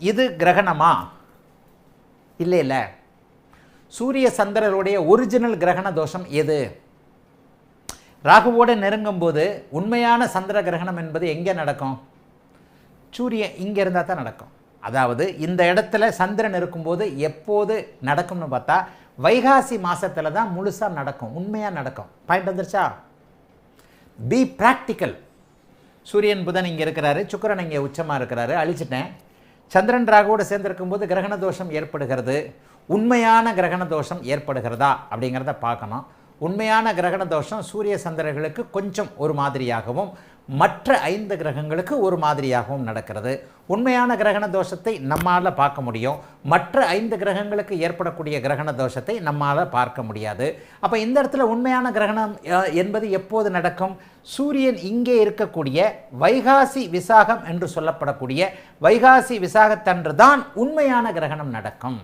இது கிரகணமா? இல்லை இல்லை. சூரிய சந்திரருடைய ஒரிஜினல் கிரகண தோஷம் எது? ராகுவோடு நெருங்கும் போது உண்மையான சந்திர கிரகணம் என்பது எங்கே நடக்கும்? சூரியன் இங்கே இருந்தால் தான் நடக்கும். அதாவது இந்த இடத்துல சந்திரன் இருக்கும்போது எப்போது நடக்கும்னு பார்த்தா வைகாசி மாதத்தில் தான் முழுசாக நடக்கும் உண்மையாக நடக்கும். பாயிண்ட் வந்துருச்சா? பி ப்ராக்டிக்கல் சூரியன் புதன் இங்கே இருக்கிறாரு சுக்கிரன் இங்கே உச்சமாக இருக்கிறாரு அழிச்சிட்டேன். சந்திரன் ராகுவோடு சேர்ந்திருக்கும் போது கிரகண தோஷம் ஏற்படுகிறது. உண்மையான கிரகண தோஷம் ஏற்படுகிறதா? அப்படிங்கிறத பார்க்கணும். உண்மையான கிரகண தோஷம் சூரிய சந்திரர்களுக்கு கொஞ்சம் ஒரு மாதிரியாகவும் மற்ற ஐந்து கிரகங்களுக்கு ஒரு மாதிரியாகவும் நடக்கிறது. உண்மையான கிரகண தோஷத்தை நம்மால் பார்க்க முடியும். மற்ற ஐந்து கிரகங்களுக்கு ஏற்படக்கூடிய கிரகண தோஷத்தை நம்மால் பார்க்க முடியாது. அப்போ இந்த இடத்துல உண்மையான கிரகணம் என்பது எப்போது நடக்கும்? சூரியன் இங்கே இருக்கக்கூடிய வைகாசி விசாகம் என்று சொல்லப்படக்கூடிய வைகாசி விசாகத்தன்று தான் உண்மையான கிரகணம் நடக்கும்.